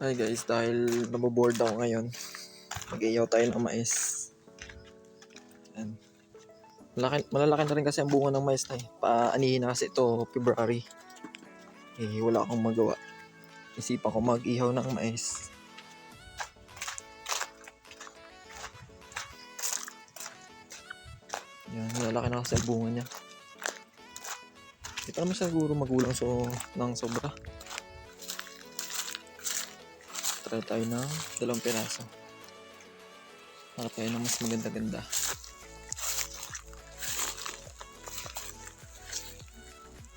Hi guys, dahil naboboard ako ngayon, mag-iyaw tayo ng mais. Malaki, malalaki na rin kasi ang bunga ng mais na eh. Paanihin na kasi ito February. Eh, wala akong magawa. Isipan ko mag-ihaw ng mais. Yan, malalaki na kasi ang bunga niya. Ito naman siguro magulang so, ng sobra. Try tayo ng dalawang piraso. Para tayo ng mas maganda-ganda.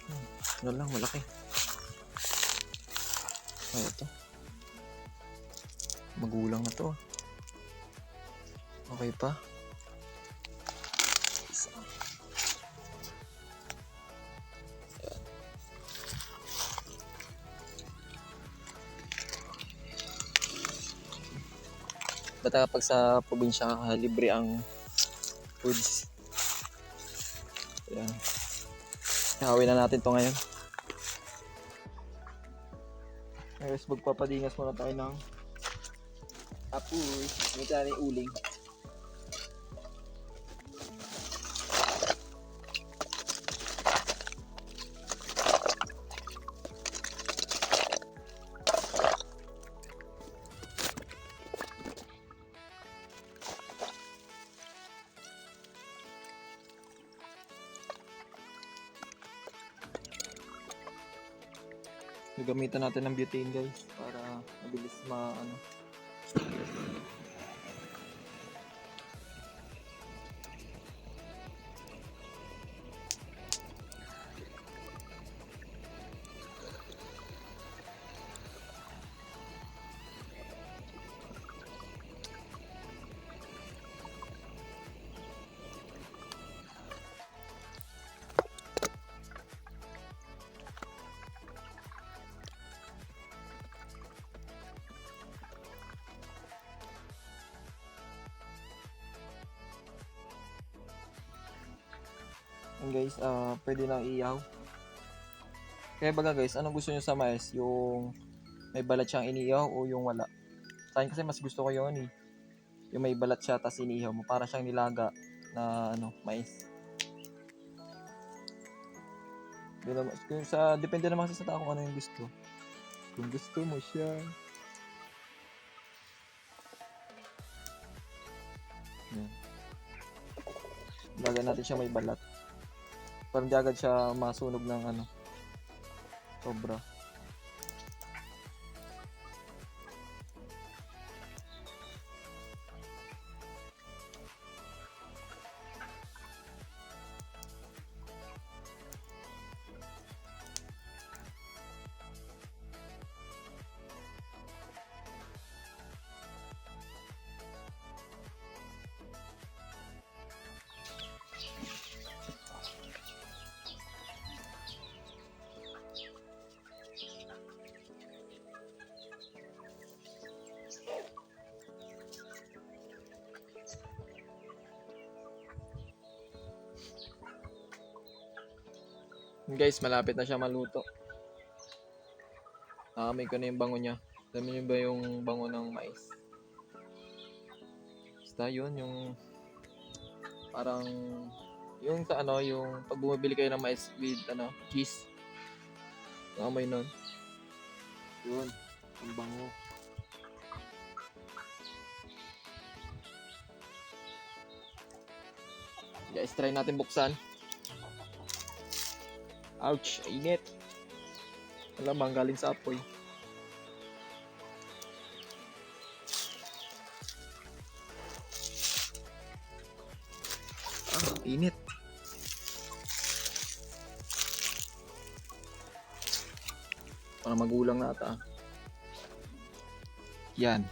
Hmm, Ano lang, malaki. Ay, ito. Magulang na to. ah. Okay pa. Isa. Bata kapag sa probinsya ka, libre ang foods. Ayan. Nakawin na natin to ngayon. Guys, magpapadingas muna tayo ng apoy. May tayo ng uling. Gagamitan natin ng butane guys para mabilis ma ano. Guys, ah pwede nang iyaw. Kaya baga guys, anong gusto nyo sa mais? Yung may balat siyang iniihaw o yung wala? Sa akin kasi mas gusto ko yun eh. Yung may balat siya tas iniihaw mo. Para siyang nilaga na ano, mais. Naman, kung sa, depende naman kasi sa tao kung ano yung gusto. Kung gusto mo siya. Yan. Lagyan natin siya may balat. Parang di agad siya masunog ng ano. Sobra. Guys, malapit na siya maluto. Nakakamay ko na yung bango niya. Alam niyo ba yung bango ng mais? Basta yun, yung parang yung sa ano, yung pag bumibili kayo ng mais with ano, cheese. Nakakamay nun. Yun, ang bango. Guys, try natin buksan. Ouch, init. Alam galing sa apoy. Ah, init. Parang magulang na ata. Yan.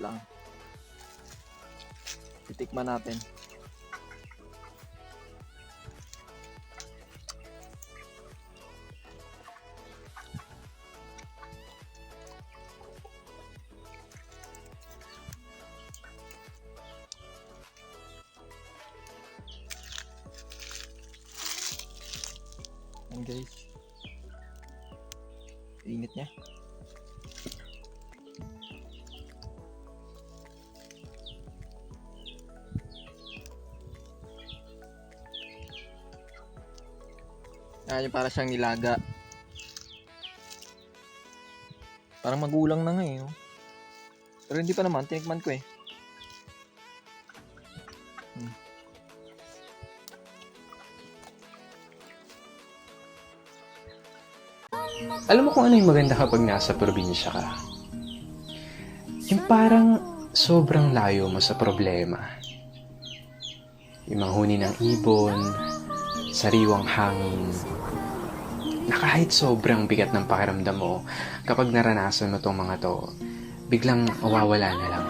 Lang. Titikman natin. Yan guys. Init niya. Yung para siyang nilaga. Parang magulang na nga eh. oh. Pero hindi pa naman, tinikman ko eh. Alam mo kung ano yung maganda kapag nasa probinsya ka? Yung parang sobrang layo mo sa problema. Yung mga huni ng ibon, sariwang hangin, na kahit sobrang bigat ng pakiramdam mo, kapag naranasan mo tong mga to, biglang mawawala na lang.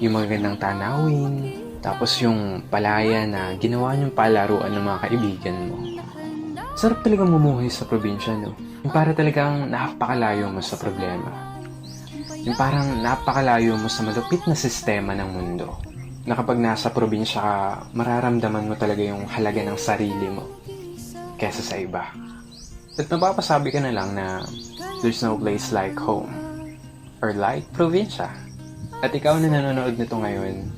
Yung magagandang tanawin, tapos yung palaya na ginawa niyong palaruan ng mga kaibigan mo. Sarap talagang mumuhay sa probinsya, no? Yung para talagang napakalayo mo sa problema. Yung parang napakalayo mo sa malupit na sistema ng mundo. Na kapag nasa probinsya ka, mararamdaman mo talaga yung halaga ng sarili mo kesa sa iba. At mapapasabi ka na lang na there's no place like home or like probinsya. At ikaw na nanonood nito ngayon,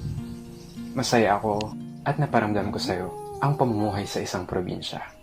masaya ako at naparamdam ko sa'yo ang pamumuhay sa isang probinsya.